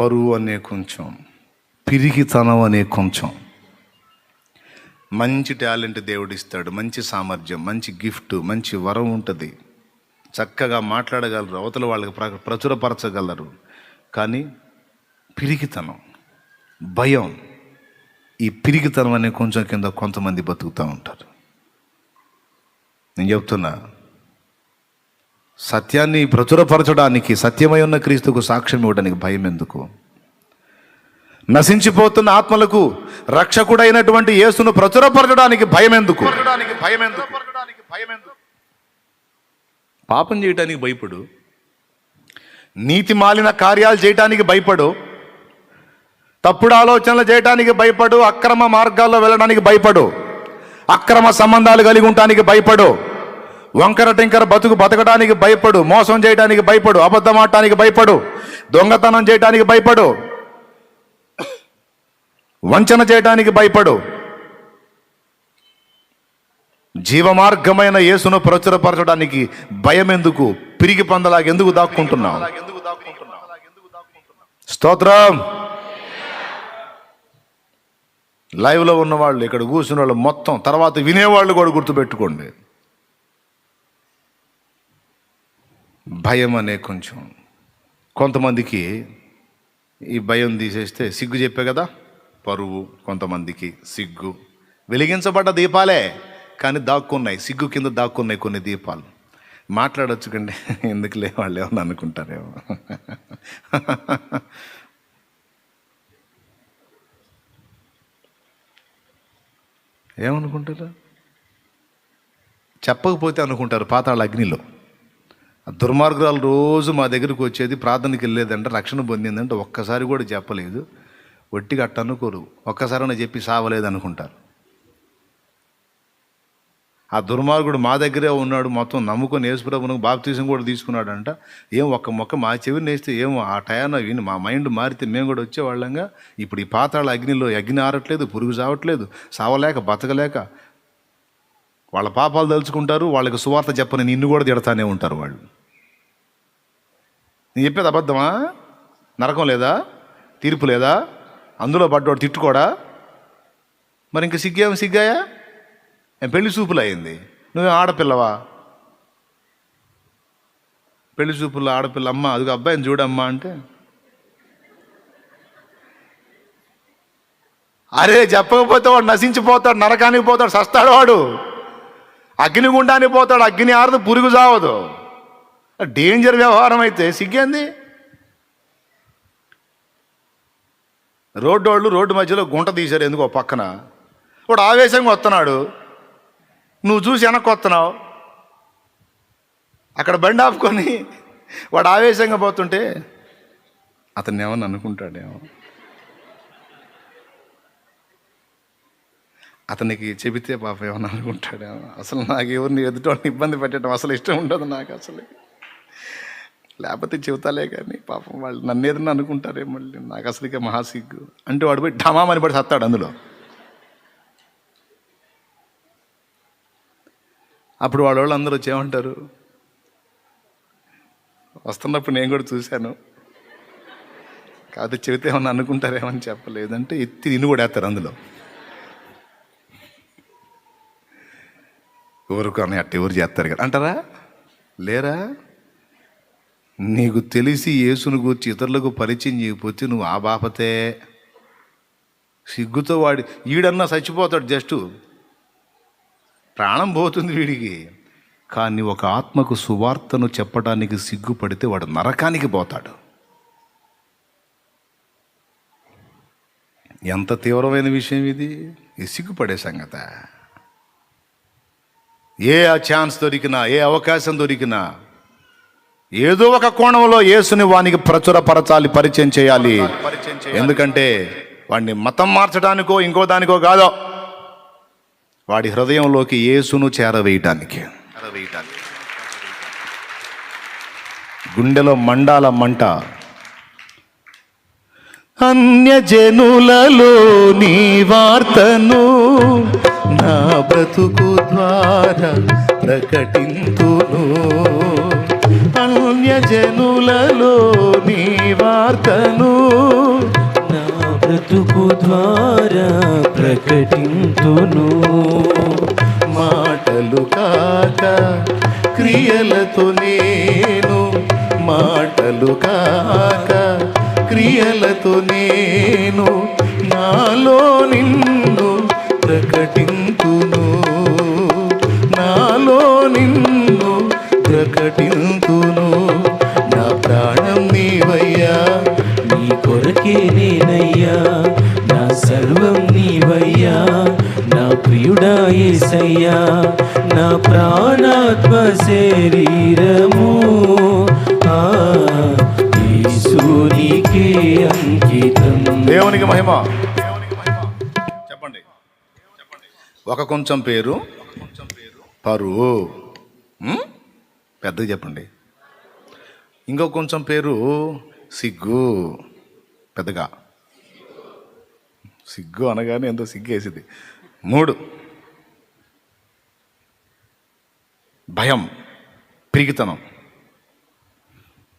పరువు అనే కొంచెం పిరిగితనం అనే కొంచెం. మంచి టాలెంట్ దేవుడు ఇస్తాడు మంచి సామర్థ్యం మంచి గిఫ్ట్ మంచి వరం ఉంటుంది. చక్కగా మాట్లాడగలరు అవతల వాళ్ళకి ప్ర ప్రచురపరచగలరు. కానీ పిరిగితనం భయం ఈ పిరిగితనం అనే కొంచెం కింద కొంతమంది బతుకుతూ ఉంటారు. నేను చెప్తున్నా సత్యాన్ని ప్రచురపరచడానికి సత్యమై ఉన్న క్రీస్తుకు సాక్ష్యం ఇవ్వడానికి భయం ఎందుకు? నశించిపోతున్న ఆత్మలకు రక్షకుడైనటువంటి యేసును ప్రచురపరచడానికి భయం ఎందుకు? భయం ఎందుకు పాపం చేయటానికి భయపడు. నీతి మాలిన కార్యాలు చేయటానికి భయపడు. తప్పుడు ఆలోచనలు చేయటానికి భయపడు. అక్రమ మార్గాల్లో వెళ్ళడానికి భయపడు. అక్రమ సంబంధాలు కలిగి ఉండటానికి భయపడు. వంకర టింకర బతుకు బతకడానికి భయపడు మోసం చేయడానికి భయపడు అబద్ధం ఆడటానికి భయపడు దొంగతనం చేయటానికి భయపడు వంచన చేయటానికి భయపడు. జీవమార్గమైన యేసును ప్రచురపరచడానికి భయం ఎందుకు పిరిగి పందలాగా ఎందుకు దాక్కుంటున్నావు? స్తోత్రం. లైవ్లో ఉన్న వాళ్ళు ఇక్కడ కూర్చున్న వాళ్ళు మొత్తం తర్వాత వినేవాళ్ళు కూడా గుర్తుపెట్టుకోండి. భయం అనే కొంచెం. కొంతమందికి ఈ భయం తీసేస్తే సిగ్గు చెప్పే కదా? పరువు కొంతమందికి సిగ్గు. వెలిగించబడ్డ దీపాలే కానీ దాక్కున్నాయి. సిగ్గు కింద దాక్కున్నాయి కొన్ని దీపాలు. మాట్లాడొచ్చు కండి. ఎందుకులే వాళ్ళు ఏమన్నా అనుకుంటారేమో. ఏమనుకుంటారు? చెప్పకపోతే అనుకుంటారు పాతాళ అగ్నిలో. దుర్మార్గురాలు రోజు మా దగ్గరికి వచ్చేది ప్రార్థనకి వెళ్ళేదంటే రక్షణ పొందిందంటే ఒక్కసారి కూడా చెప్పలేదు. ఒట్టిగా అట్ట అనుకోరు ఒక్కసారైనా చెప్పి సావలేదు అనుకుంటారు ఆ దుర్మార్గుడు మా దగ్గరే ఉన్నాడు మొత్తం నమ్ముకొని యేసుప్రభును బాప్తీసం కూడా తీసుకున్నాడంట. ఏం ఒక్క మొక్క మా చెవిని నేస్తే ఏమో ఆ టయాన విని మా మైండ్ మారితే మేము కూడా వచ్చేవాళ్ళంగా. ఇప్పుడు ఈ పాతాళ అగ్నిలో అగ్ని ఆరట్లేదు పురుగు చావట్లేదు సావలేక బతకలేక వాళ్ళ పాపాలు తలుచుకుంటారు వాళ్ళకి సువార్త చెప్పని నిన్ను కూడా తిడతానే ఉంటారు వాళ్ళు. నేను చెప్పేది అబద్ధమా? నరకం లేదా? తీర్పు లేదా? అందులో పడ్డవాడు తిట్టుకోడా? మరి ఇంక సిగ్గేం సిగ్గాయా? పెళ్ళి చూపులు అయింది. నువ్వేం ఆడపిల్లవా? పెళ్ళి చూపుల్లో ఆడపిల్ల అమ్మ అదిగో అబ్బాయిని చూడమ్మా అంటే. అరే చెప్పకపోతే వాడు నశించిపోతాడు నరకానికి పోతాడు సస్తాడు వాడు. అగ్నిగుండాన్ని పోతాడు అగ్ని ఆరదు పురుగు చావదు. డేంజర్ వ్యవహారం అయితే సిగ్గేంది? రోడ్డు వాళ్ళు రోడ్డు మధ్యలో గుంట తీశారు ఎందుకో పక్కన. వాడు ఆవేశంగా వస్తున్నాడు. నువ్వు చూసి వెనక్కి వస్తున్నావు. అక్కడ బండి ఆపుకొని వాడు ఆవేశంగా పోతుంటే అతను ఏమని అనుకుంటాడేమో? అతనికి చెబితే పాప ఏమన్నా అనుకుంటాడేమో. అసలు నాకు ఎవరిని ఎదుటోని ఇబ్బంది పెట్టడం అసలు ఇష్టం ఉండదు నాకు అసలు. లేకపోతే చెబుతాలే కానీ పాపం వాళ్ళు నన్ను ఏదన్నా అనుకుంటారే మళ్ళీ. నాకు అసలు మహాసిగ్గు అంటే వాడు పోయి ఢమామని పడి సత్తాడు అందులో. అప్పుడు వాళ్ళ వాళ్ళు అందరూ వచ్చేమంటారు వస్తున్నప్పుడు నేను కూడా చూశాను. కాకపోతే చెబితే ఏమన్నా అనుకుంటారేమని చెప్పలేదంటే ఎత్తి నిన్ను కూడా వేస్తారు అందులో. ఎవరు కానీ అట్ట ఎవరు చేస్తారు కదా. అంటారా? లేరా? నీకు తెలిసి యేసును గూర్చి ఇతరులకు పరిచయం చేయకపోతే నువ్వు ఆ బాపతే. సిగ్గుతో వాడి ఈడన్నా చచ్చిపోతాడు జస్ట్. ప్రాణం పోతుంది వీడికి. కానీ ఒక ఆత్మకు సువార్తను చెప్పడానికి సిగ్గుపడితే వాడు నరకానికి పోతాడు. ఎంత తీవ్రమైన విషయం ఇది? ఈ సిగ్గుపడే సంగత. ఏ ఆ ఛాన్స్ దొరికినా ఏ అవకాశం దొరికినా ఏదో ఒక కోణంలో యేసుని వానికి ప్రచురపరచాలి పరిచయం చేయాలి. ఎందుకంటే వాడిని మతం మార్చడానికో ఇంకో దానికో కాదో వాడి హృదయంలోకి యేసును చేరవేయటానికి. గుండెలో మండాల మంట. అన్యజనులలో నీ వార్తను నా బ్రతుకు ద్వారా ప్రకటింతును. అన్యజనులలో నీ వార్తను నా బ్రతుకు ద్వారా ప్రకటింతును. మాటలు కాక క్రియలతో నేను మాటలు కాక క్రియలతో నేను ఒక కొంచెం పేరు. పరువు. ఉం? పెద్దగా చెప్పండి. ఇంకో కొంచెం పేరు సిగ్గు. పెద్దగా. సిగ్గు అనగానే ఎంతో సిగ్గు వేసింది మూడు. భయం. పిరిగితనం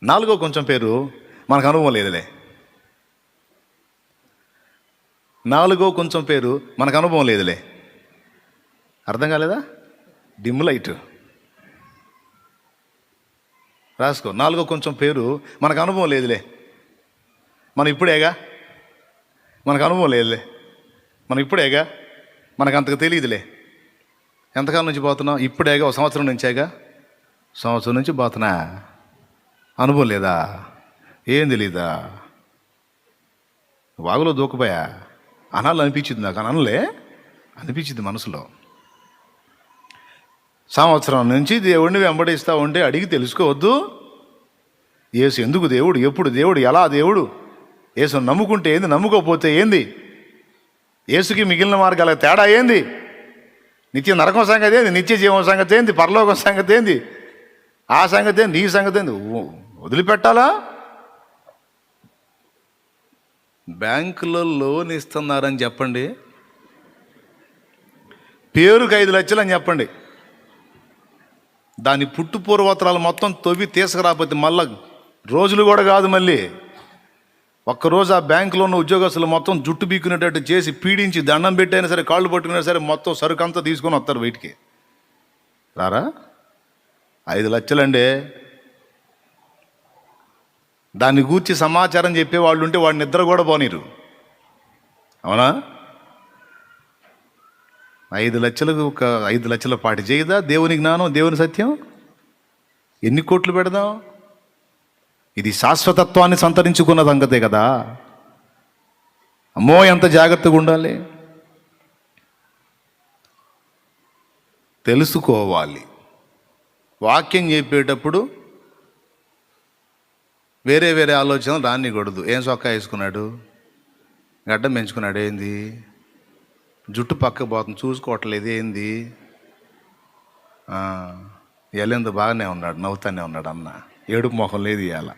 నాలుగో కొంచెం పేరు మనకు అనుభవం లేదులే. నాలుగో కొంచెం పేరు మనకు అనుభవం లేదులే. అర్థం కాలేదా? Dim light. రాసుకో. నాలుగో కొంచెం పేరు. మనకు అనుభవం లేదులే. మనం ఇప్పుడేగా? మనకు అనుభవం లేదులే. మనం ఇప్పుడేగా? మనకు అంతకు తెలియదులే. ఎంతకాలం నుంచి పోతున్నాం ఇప్పుడేగా? ఒక సంవత్సరం నుంచేగా? సంవత్సరం నుంచి పోతున్నా అనుభవం లేదా? ఏం తెలీదా? వాగులో దూకపోయా? అనాలి అనిపించింది నాకు. అనలే? అనిపించింది మనసులో. సంవత్సరం నుంచి దేవుడిని వెంబడిస్తూ ఉంటే అడిగి తెలుసుకోవద్దు. యేసు ఎందుకు దేవుడు? ఎప్పుడు దేవుడు? ఎలా దేవుడు? యేసు నమ్ముకుంటే ఏంది? నమ్ముకోకపోతే ఏంది? యేసుకి మిగిలిన మార్గాల తేడా ఏంది? నిత్య నరకం సంగతి ఏంది? నిత్య జీవం సంగతి ఏంది? పరలోకం సంగతి ఏంది? ఆ సంగతి ఏంది? నీ సంగతి ఏంది? వదిలిపెట్టాలా? బ్యాంకులో లోన్ ఇస్తున్నారని చెప్పండి. పేరుకి ఐదు లక్షలు అని చెప్పండి. దాని పుట్టు పూర్వోత్తరాలు మొత్తం తవ్వి తీసుకురాకపోతే మళ్ళా రోజులు కూడా కాదు మళ్ళీ. ఒక్కరోజు ఆ బ్యాంకులో ఉన్న ఉద్యోగస్తులు మొత్తం జుట్టు బీక్కునేటట్టు చేసి పీడించి దండం పెట్టైనా సరే కాళ్ళు పట్టుకున్నా సరే మొత్తం సరుకు అంతా తీసుకొని వస్తారు బయటికి. రారా? ఐదు లక్షలండి. దాన్ని గూర్చి సమాచారం చెప్పే వాళ్ళు ఉంటే వాడిని నిద్ర కూడా పోనీరు. అవునా? ఐదు లక్షలకు ఒక ఐదు లక్షల పాటి చేయదా? దేవుని జ్ఞానం దేవుని సత్యం? ఎన్ని కోట్లు పెడదాం? ఇది శాశ్వతత్వాన్ని సంతరించుకున్న సంగతే కదా. అమ్మో ఎంత జాగ్రత్తగా ఉండాలి. తెలుసుకోవాలి. వాక్యం చెప్పేటప్పుడు వేరే వేరే ఆలోచన రానికూడదు. ఏం సొక్క వేసుకున్నాడు? గడ్డం పెంచుకున్నాడు ఏంది? జుట్టు పక్కకు పోతుంది చూసుకోవట్లేదు ఏంది? ఎలెందు బాగానే ఉన్నాడు నవ్వుతానే ఉన్నాడు అన్న. ఏడుపు మొహం లేదు ఇవాళ.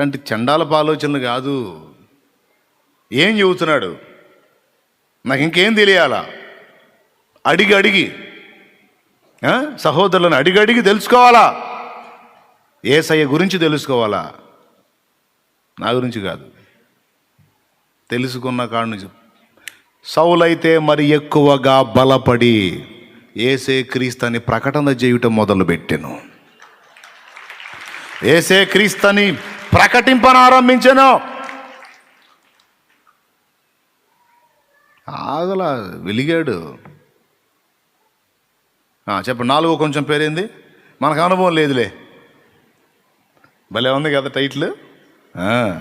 అంటే చండాలపు ఆలోచనలు కాదు. ఏం చెబుతున్నాడు? నాకు ఇంకేం తెలియాలా? అడిగి అడిగి. సహోదరులను అడిగి అడిగి తెలుసుకోవాలా? ఏసయ్య గురించి తెలుసుకోవాలా? నా గురించి కాదు. తెలుసుకున్న కాడ నుంచి సౌలైతే మరి ఎక్కువగా బలపడి ఏసే క్రీస్తని ప్రకటన చేయుట మొదలుపెట్టెను. ఏసే క్రీస్తని ప్రకటింపనారంభించెను ఆగల వెలిగాడు. చెప్పండి నాలుగో కొంచెం పేరేంది? మనకు అనుభవం లేదులే. భలే ఉంది కదా టైటిల్ ఆ.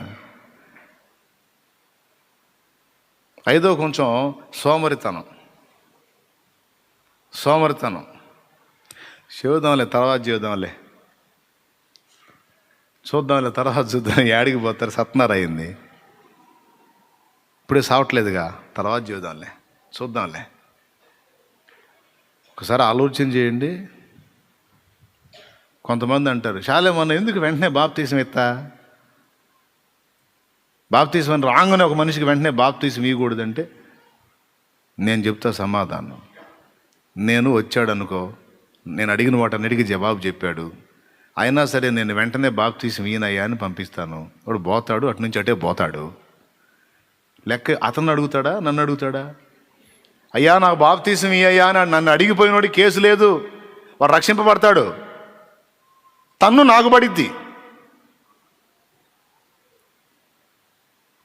ఐదో కొంచెం సోమరితనం. సోమరితనం. చూద్దాంలే తర్వాత చూద్దాంలే చూద్దాంలే తర్వాత చూద్దాం. యాడికి పోతారు? సత్నారు అయింది. ఇప్పుడే సావట్లేదుగా? తర్వాత చూద్దాంలే చూద్దాంలే. ఒకసారి ఆలోచన చేయండి. కొంతమంది అంటారు శాలే మొన్న ఎందుకు వెంటనే బాప్తీసం ఎత్తా బాప్తీసం రాగానే ఒక మనిషికి వెంటనే బాప్తీసం ఇవ్వకూడదంటే నేను చెప్తా సమాధానం. నేను వచ్చాడనుకో నేను అడిగిన వాటన్నిటికీ జవాబు చెప్పాడు. అయినా సరే నేను వెంటనే బాప్తీసం ఈయనయ్యా అని పంపిస్తాను. వాడు పోతాడు అటు నుంచి అటే పోతాడు. లెక్క అతను అడుగుతాడా నన్ను అడుగుతాడా? అయ్యా నాకు బాప్తీసం ఇయ్యా అయ్యా అని నన్ను అడిగిపోయినోడి కేసు లేదు. వాడు రక్షింపబడతాడు. తన్ను నాకు పడిద్ది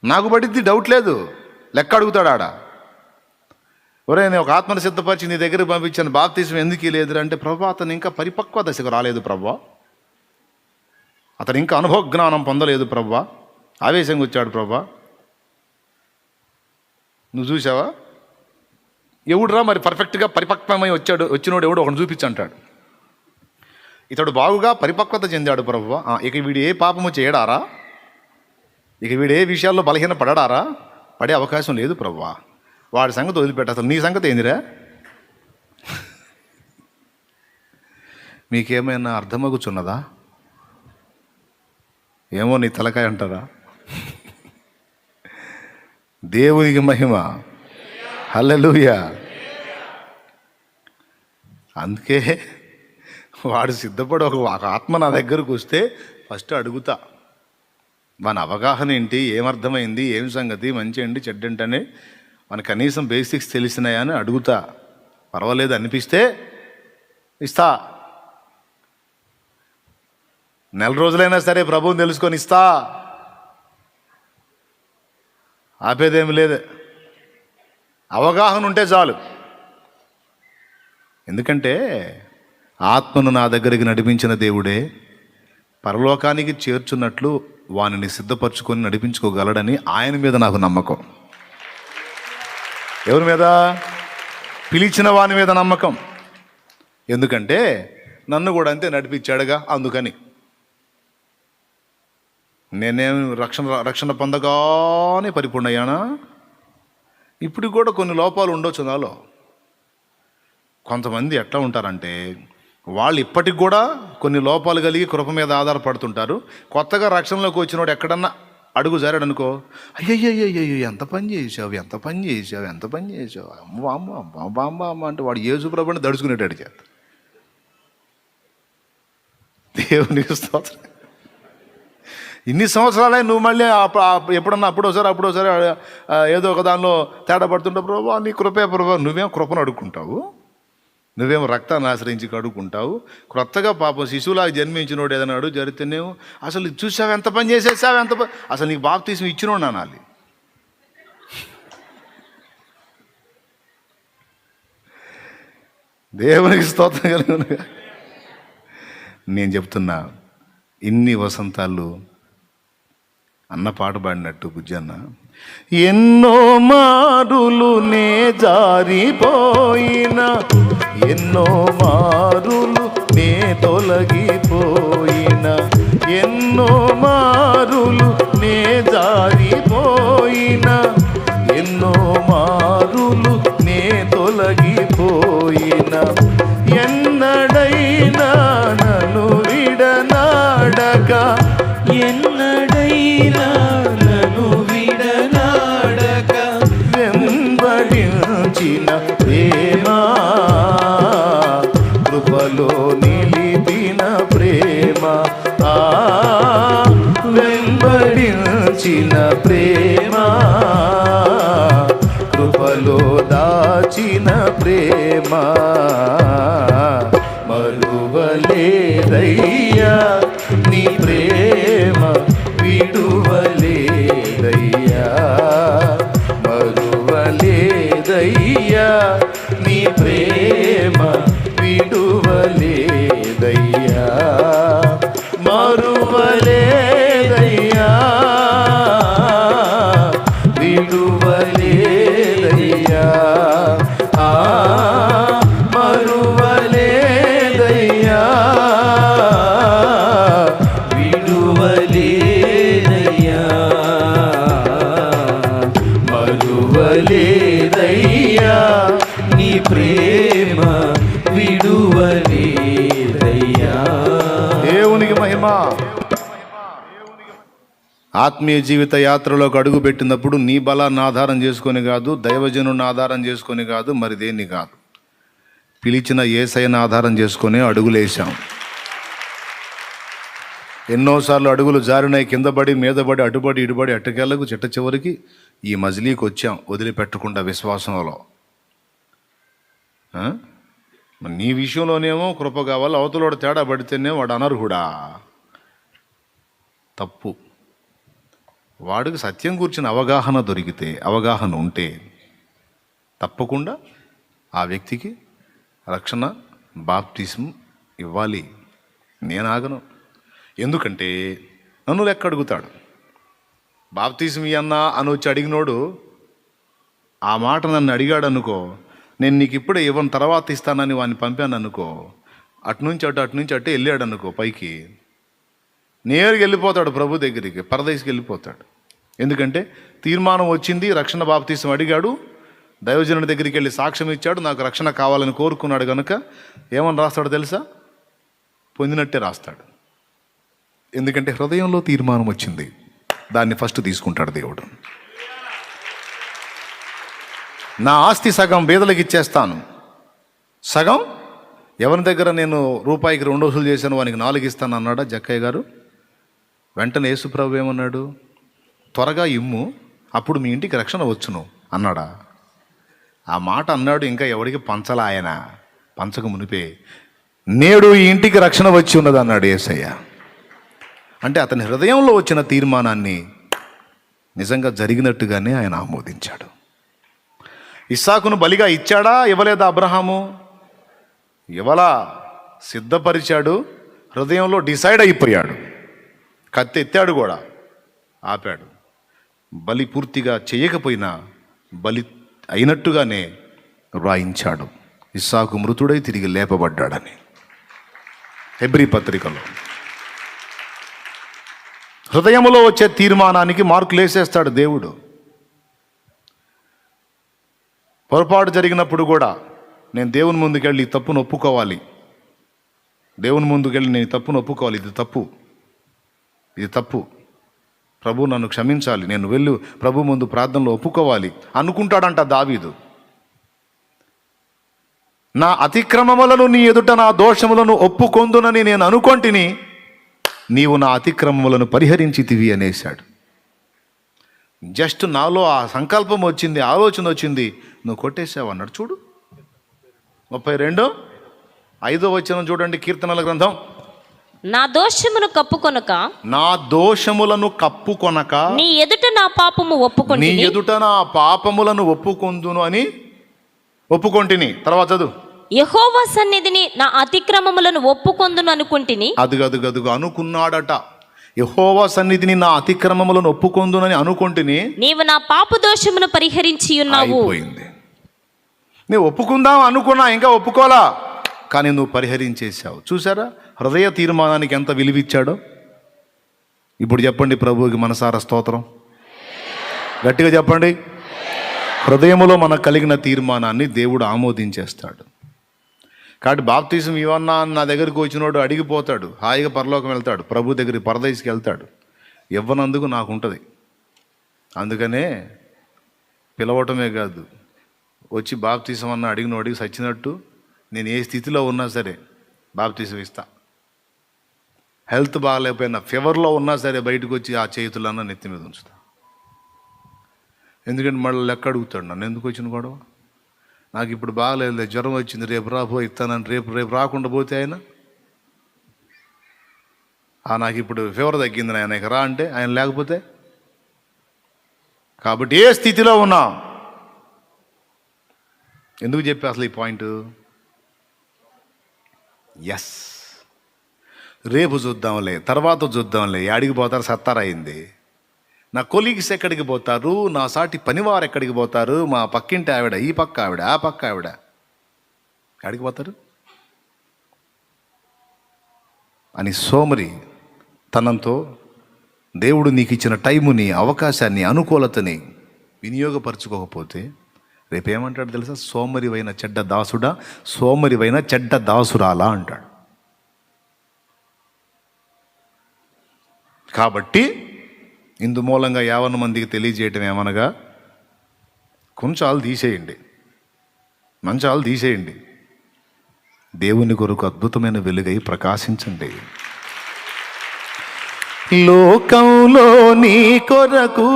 నాకు పడిద్ది డౌట్ లేదు. లెక్క అడుగుతాడు ఆడ ఒరే నేను ఒక ఆత్మను సిద్ధపరిచి నీ దగ్గర పంపించాను. బాప్తీసం ఎందుకు లేదు అంటే ప్రభా అతను ఇంకా పరిపక్వ దశకు రాలేదు ప్రభా. అతను ఇంకా అనుభవ జ్ఞానం పొందలేదు ప్రభా. ఆవేశంగా వచ్చాడు ప్రభా. నువ్వు చూసావా ఎవడురా మరి పర్ఫెక్ట్గా పరిపక్వమై వచ్చాడు వచ్చినోడు ఎవడు ఒకటి చూపించి అంటాడు ఇతడు బాగుగా పరిపక్వత చెందాడు ప్రభు. ఇక వీడు ఏ పాపము చేయడారా? ఇక వీడు ఏ విషయాల్లో బలహీన పడడారా? పడే అవకాశం లేదు ప్రవ్వా. వాడి సంగతి వదిలిపెట్ట. అసలు నీ సంగతి ఏందిరా? మీకేమైనా అర్థమగుచున్నదా? ఏమో నీ తలకాయ అంటారా? దేవునికి మహిమ. హల్లెలూయా. అందుకే వాడు సిద్ధపడి ఒక ఒక ఆత్మ నా దగ్గరకు వస్తే ఫస్ట్ అడుగుతా. మన అవగాహన ఏంటి? ఏమర్థమైంది ఏం సంగతి? మంచి ఏంటి? చెడ్డంటనే మన కనీసం బేసిక్స్ తెలిసినాయా అని అడుగుతా. పర్వాలేదు అనిపిస్తే ఇస్తా. నెల రోజులైనా సరే ప్రభువుని తెలుసుకొని ఇస్తా. ఆపేదేమి లేదు. అవగాహన ఉంటే చాలు. ఎందుకంటే ఆత్మను నా దగ్గరికి నడిపించిన దేవుడే పరలోకానికి చేర్చున్నట్లు వానిని సిద్ధపరచుకొని నడిపించుకోగలడని ఆయన మీద నాకు నమ్మకం. ఎవరి మీద? పిలిచిన వాని మీద నమ్మకం. ఎందుకంటే నన్ను కూడా అంతే నడిపించాడుగా అందుకని. నేనేం రక్షణ రక్షణ పొందగానే పరిపూర్ణయ్యానా ఇప్పుడు కూడా కొన్ని లోపాలు ఉండొచ్చు నాలో. కొంతమంది ఎట్లా ఉంటారంటే వాళ్ళు ఇప్పటికి కూడా కొన్ని లోపాలు కలిగి కృప మీద ఆధారపడుతుంటారు. కొత్తగా రక్షణలోకి వచ్చినోడు ఎక్కడన్నా అడుగు జారాడనుకో అయ్యయ్యయ్యయ్యో ఎంత పని చేసావు ఎంత పని చేసావు ఎంత పని చేసావు అమ్మ అమ్మ అమ్మ అమ్మ అమ్మ అమ్మ అంటే వాడు యేసు ప్రభుని దడుచుకునేటాడు చేత దేవునికి స్తోత్రం ఇన్ని సంవత్సరాలే నువ్వు మళ్ళీ ఎప్పుడన్నా అప్పుడోసారి అప్పుడోసారి ఏదో ఒక దానిలో తేడా పడుతుంటే ప్రభా నీ కృపే ప్రభా నువ్వేం కృపను అడుక్కుంటావు నువ్వేం రక్తాన్ని ఆశ్రయించి కడుక్కుంటావు. క్రొత్తగా పాపం శిశువులాగా జన్మించినోడు ఏదైనా అడుగు జరిగితేనేమో అసలు చూసావు ఎంత పని చేసేసావు ఎంత పని అసలు నీకు బాగా తీసి ఇచ్చినోడు అనాలి. దేవునికి స్తోత్రం కలిగిన నేను చెప్తున్నా ఇన్ని వసంతాలు అన్న పాట పాడినట్టు బుజ్జన్న. ఎన్నో మారులు నే జారిపోయిన. ఎన్నో మారులు నే తొలగిపోయిన. ఎన్నో మారు లేదయ్యా నీ ప్రేమ విడువ లేదయ్యా నీ ప్రేమ విడువలేదయ్యా. దేవునికి మహిమ. ఆత్మీయ జీవిత యాత్రలోకి అడుగు పెట్టినప్పుడు నీ బలాన్ని ఆధారం చేసుకొని కాదు దైవజనుని ఆధారం చేసుకొని కాదు మరి దేన్ని కాదు. పిలిచిన ఏసైన ఆధారం చేసుకొని అడుగులేశాం ఎన్నోసార్లు అడుగులు జారినాయి కింద పడి మీద పడి అటుపడి ఇటుపడి అట్టకెళ్ళకు చిట్ట చివరికి ఈ మజిలీకి వచ్చాం వదిలిపెట్టకుండా విశ్వాసంలో. నీ విషయంలోనేమో కృప కావాలి అవతలోడు తేడా పడితేనే వాడు అనర్హుడా? తప్పు. వాడికి సత్యం కూర్చిన అవగాహన దొరికితే అవగాహన ఉంటే తప్పకుండా ఆ వ్యక్తికి రక్షణ బాప్తిసం ఇవ్వాలి. నేను ఆగను ఎందుకంటే నన్ను లెక్క అడుగుతాడు. బాప్తిసం ఇయన్నా అని వచ్చి అడిగినోడు ఆ మాట నన్ను అడిగాడు అనుకో నేను నీకు ఇప్పుడే ఇవ్వను తర్వాత ఇస్తానని వాడిని పంపాను అనుకో అటు నుంచి అటు అటు నుంచి అటు వెళ్ళాడు అనుకో పైకి. నేరుగా వెళ్ళిపోతాడు ప్రభు దగ్గరికి పరదేశికి వెళ్ళిపోతాడు. ఎందుకంటే తీర్మానం వచ్చింది రక్షణ బాప్తీసం అడిగాడు దైవజనుడి దగ్గరికి వెళ్ళి సాక్ష్యం ఇచ్చాడు నాకు రక్షణ కావాలని కోరుకున్నాడు కనుక ఏమని రాస్తాడో తెలుసా? పొందినట్టే రాస్తాడు. ఎందుకంటే హృదయంలో తీర్మానం వచ్చింది. దాన్ని ఫస్ట్ తీసుకుంటాడు దేవుడు. నా ఆస్తి సగం బీదలకు ఇచ్చేస్తాను. సగం? ఎవరి దగ్గర నేను రూపాయికి రెండు వసూలు చేశాను వానికి నాలుగు ఇస్తాను అన్నాడా జక్కయ్య గారు? వెంటనే యేసుప్రభు ఏమన్నాడు? త్వరగా ఇమ్ము అప్పుడు మీ ఇంటికి రక్షణ వచ్చును అన్నాడా. ఆ మాట అన్నాడు ఇంకా ఎవడికి పంచలా ఆయన. పంచక మునిపే నేడు ఈ ఇంటికి రక్షణ వచ్చి ఉన్నది అన్నాడు ఏసయ్య అంటే అతని హృదయంలో వచ్చిన తీర్మానాన్ని నిజంగా జరిగినట్టుగానే ఆయన ఆమోదించాడు. ఇస్సాకును బలిగా ఇచ్చాడా? ఇవ్వలేదా అబ్రహాము? ఇవ్వలా? సిద్ధపరిచాడు. హృదయంలో డిసైడ్ అయిపోయాడు. కత్తి ఎత్తాడు కూడా. ఆపాడు. బలి పూర్తిగా చేయకపోయినా బలి అయినట్టుగానే వ్రాయించాడు ఇస్సాకు మృతుడై తిరిగి లేపబడ్డాడని. హెబ్రి పత్రికలో. హృదయంలో వచ్చే తీర్మానానికి మార్కులు వేసేస్తాడు దేవుడు. పొరపాటు జరిగినప్పుడు కూడా నేను దేవుని ముందుకెళ్ళి ఈ తప్పును ఒప్పుకోవాలి. దేవుని ముందుకెళ్ళి నేను తప్పును ఒప్పుకోవాలి. ఇది తప్పు. ఇది తప్పు. ప్రభు నన్ను క్షమించాలి. నేను వెళ్ళి. ప్రభు ముందు ప్రార్థనలో ఒప్పుకోవాలి అనుకుంటాడంట దావీదు. నా అతిక్రమములను నీ ఎదుట నా దోషములను ఒప్పుకొందునని నేను అనుకొంటిని నీవు నా అతిక్రమములను పరిహరించితివి అనేశాడు. జస్ట్ నాలో ఆ సంకల్పం వచ్చింది ఆలోచన వచ్చింది నువ్వు కొట్టేసావు అన్నాడు. చూడు. ముప్పై రెండు. ఐదో వచనం చూడండి కీర్తనల గ్రంథం. నా దోషమును కప్పుకొనక నా దోషములను కప్పుకొనక నీ ఎదుట నా పాపము నీ ఒప్పుకొని ఎదుట నా పాపములను ఒప్పుకొందును అని ఒప్పుకొంటిని. తర్వాత చదువు. యహోవా సన్నిధిని నా అతిక్రమములను ఒప్పుకొందును అనుకుంటుని. అదుగు అదుగు అదుగు అనుకున్నాడట. యహోవా సన్నిధిని నా అతిక్రమములను ఒప్పుకొందునని అనుకుంటుని. నీవు నా పాప దోషమును పరిహరించి ఉన్నావు. అయిపోయింది. నేను ఒప్పుకుందాం అనుకున్నా ఇంకా ఒప్పుకోలా కానీ నువ్వు పరిహరించేశావు. చూసారా హృదయ తీర్మానానికి ఎంత విలువిచ్చాడో? ఇప్పుడు చెప్పండి ప్రభువుకి మనసార స్తోత్రం? గట్టిగా చెప్పండి. హృదయములో మనకు కలిగిన తీర్మానాన్ని దేవుడు ఆమోదించేస్తాడు. కాబట్టి బాప్తీసం ఇవన్నా నా దగ్గరికి వచ్చినోడు అడిగిపోతాడు హాయిగా పరలోకం వెళ్తాడు ప్రభు దగ్గరికి పరదేశికి వెళ్తాడు. ఇవ్వనందుకు నాకు ఉంటుంది. అందుకనే పిలవటమే కాదు వచ్చి బాప్తీసం అన్న అడిగిన అడిగి సచ్చినట్టు నేను ఏ స్థితిలో ఉన్నా సరే బాప్తీసం ఇస్తా. హెల్త్ బాగాలేకపోయినా ఫీవర్లో ఉన్నా సరే బయటకు వచ్చి ఆ చేతులన్న నెత్తి మీద ఉంచుతా. ఎందుకంటే మళ్ళీ లెక్క అడుగుతాడు నన్ను ఎందుకు వచ్చిన గొడవ? నాకు ఇప్పుడు బాగలేదు జ్వరం వచ్చింది రేపు రాబో ఇస్తానని రేపు రేపు రాకుండా పోతే ఆయన? ఆ నాకు ఇప్పుడు ఫీవర్ తగ్గింది ఆయన ఇక రా అంటే ఆయన లేకపోతే? కాబట్టి ఏ స్థితిలో ఉన్నా? ఎందుకు చెప్పి అసలు ఈ పాయింట్? ఎస్ రేపు చూద్దాంలే తర్వాత చూద్దాంలే యాడికి పోతారు సత్తారయింది నా కొలీగ్స్ ఎక్కడికి పోతారు? నా సాటి పనివారు ఎక్కడికి పోతారు? మా పక్కింటి ఆవిడ ఈ పక్క ఆవిడ ఆ పక్క ఆవిడ. ఎక్కడికి పోతారు? అని సోమరి తనంతో దేవుడు నీకు ఇచ్చిన టైముని అవకాశాన్ని అనుకూలతని వినియోగపరచుకోకపోతే రేపేమంటాడు తెలుసా? సోమరివైన చెడ్డ దాసుడా సోమరివైన చెడ్డ దాసురాలా అంటాడు. కాబట్టి ఇందు మూలంగా యావన్న మందికి తెలియజేయటం ఏమనగా కొంచాలు తీసేయండి. మంచాలు తీసేయండి. దేవుని కొరకు అద్భుతమైన వెలుగై ప్రకాశించండి. లోకంలో నీ కొరకు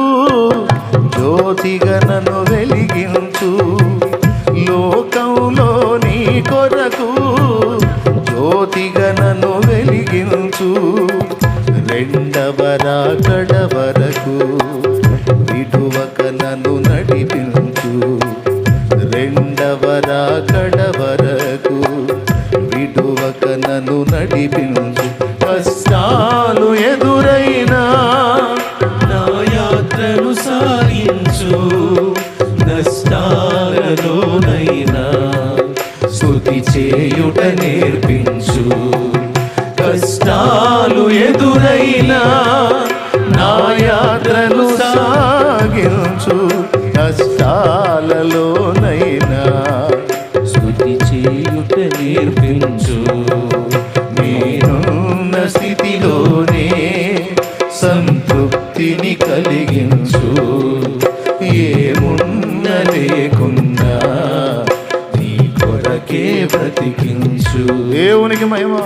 జ్యోతిగా నన్ను వెలిగించు. లోకంలో నీ కొరకు జ్యోతిగా నన్ను వెలిగించు. రెండవ రాకడ నన్ను రెండవ రాకడ వరకు విడువక నన్ను నడిపించు. కష్టాలు ఎదురైనా నా యాత్రను సాగించు. నష్టాలలోనైనా స్తుతి చేయుట నేర్పించు. కష్టాలు ఎదురైనా నా యాత్రను సాగించు. కష్టాలలోనైనా స్థుతి చేయుట నేర్పించు. నేనున్న స్థితిలోనే సంతృప్తిని కలిగించు. ఏమున్న లేకున్నా నీ కొరకే బ్రతికించు. దేవునికి మహిమ.